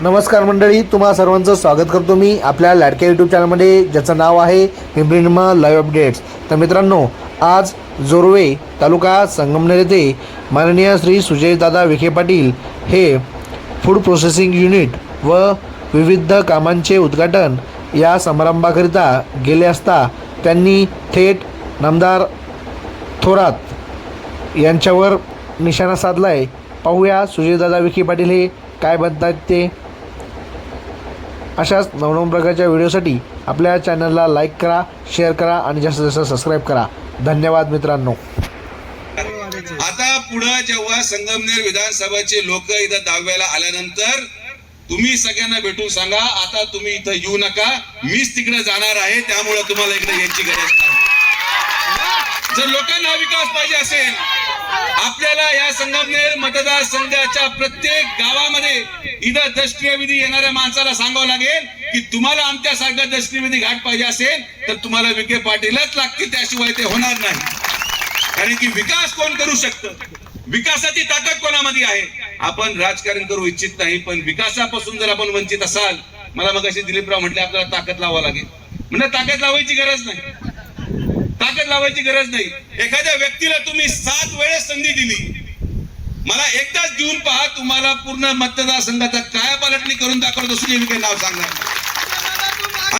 नमस्कार मंडळी तुम्हा सर्वांचं स्वागत करतो मी आपल्या लाडक्या यूट्यूब चॅनलमध्ये ज्याचं नाव आहे हिमरिनमा लाईव्ह अपडेट्स तर मित्रांनो आज जोरवे तालुका संगमनेर येथे माननीय श्री सुजयदादा विखे पाटील हे फूड प्रोसेसिंग युनिट व विविध कामांचे उद्घाटन या समारंभाकरिता गेले असता त्यांनी थेट नामदार थोरात यांच्यावर निशाणा साधला आहे पाहूया सुजयदादा विखे पाटील हे काय बनतात ते. अशाच नवनवन प्रकारच्या व्हिडिओसाठी आपल्या चॅनलला लाईक करा शेअर करा आणि जास्तीत जास्त सबस्क्राईब करा. धन्यवाद मित्रांनो. आता पुढं जेव्हा संगमनेर विधानसभाचे लोक इथं दहाव्याला आल्यानंतर तुम्ही सगळ्यांना भेटून सांगा आता तुम्ही इथं येऊ नका. मीच तिकडे जाणार आहे त्यामुळे तुम्हाला इकडे यायची गरज नाही. जर लोकांना विकास पाहिजे असेल आपल्याला या संगमनेर मतदारसंघाच्या प्रत्येक गावामध्ये इथं दृष्टिविधी येणाऱ्या माणसाला सांगावं लागेल की तुम्हाला आमच्यासारखा दर्शनीय घाट पाहिजे असेल तर तुम्हाला विखे पाटीलच लागतील त्याशिवाय ते होणार नाही. कारण की विकास कोण करू शकतं? विकासाची ताकद कोणामध्ये आहे? आपण राजकारण करू इच्छित नाही पण विकासापासून जर आपण वंचित असाल मला मग दिलीपराव म्हटले आपल्याला ताकद लावावं लागेल. म्हणजे ताकद लावायची गरज नाही. ताकद लावायची गरज नाही. एखाद्या व्यक्तीला तुम्ही सात वेळेस संधी दिली. मला एकदाच देऊन पहा तुम्हाला पूर्ण मतदारसंघाचा काय पालटणी करून दाखवत असून मी काही नाव सांगणार.